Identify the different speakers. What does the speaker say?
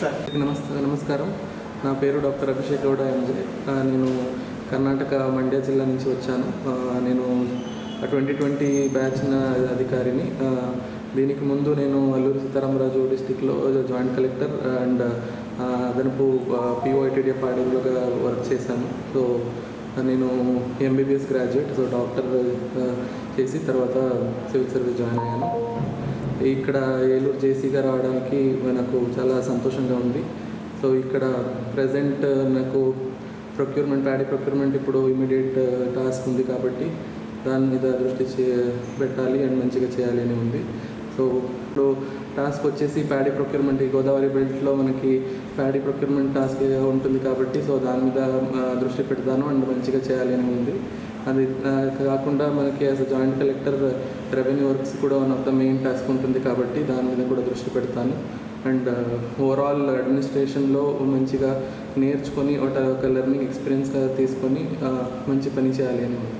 Speaker 1: Sir. నమస్తే నమస్కారం. నా పేరు డాక్టర్ అభిషేక్ గౌడ ఎంజే నేను కర్ణాటక మండ్య జిల్లా నుంచి వచ్చాను. ఆ, నేను ట్వంటీ ట్వంటీ బ్యాచ్ అధికారిని. దీనికి ముందు నేను అల్లూరు సీతారామరాజు డిస్టిక్లో జాయింట్ కలెక్టర్ అండ్ అదనపు పిఓఐటీడీ పాడేరులోగా వర్క్ చేశాను. సో నేను ఎంబీబీఎస్ గ్రాడ్యుయేట్ సో డాక్టర్ చేసి తర్వాత సివిల్ సర్వీస్ జాయిన్ అయ్యాను. ఇక్కడ ఏలూరు జేసీగా రావడానికి నాకు చాలా సంతోషంగా ఉంది. సో ఇక్కడ ప్రజెంట్ నాకు ప్రొక్యూర్మెంట్ ప్యాడీ ప్రొక్యూర్మెంట్ ఇప్పుడు ఇమీడియట్ టాస్క్ ఉంది కాబట్టి దాని మీద దృష్టి చే పెట్టాలి అండ్ మంచిగా చేయాలి అని ఉంది. సో ఇప్పుడు టాస్క్ వచ్చేసి ప్యాడీ ప్రొక్యూర్మెంట్. ఈ గోదావరి బెల్ట్లో మనకి ప్యాడీ ప్రొక్యూర్మెంట్ టాస్క్ ఉంటుంది కాబట్టి సో దాని మీద దృష్టి పెడతాను. అండ్ మంచిగా చేయాలి అని ఉంది. అది కాకుండా మనకి as joint collector revenue works కూడా one of the main task ఉంటుంది కాబట్టి దాని మీద కూడా దృష్టి పెడతాను. అండ్ ఓవరాల్ అడ్మినిస్ట్రేషన్లో మంచిగా నేర్చుకొని ఒక లెర్నింగ్ ఎక్స్పీరియన్స్గా తీసుకొని మంచి పని చేయాలి అని ఉంది.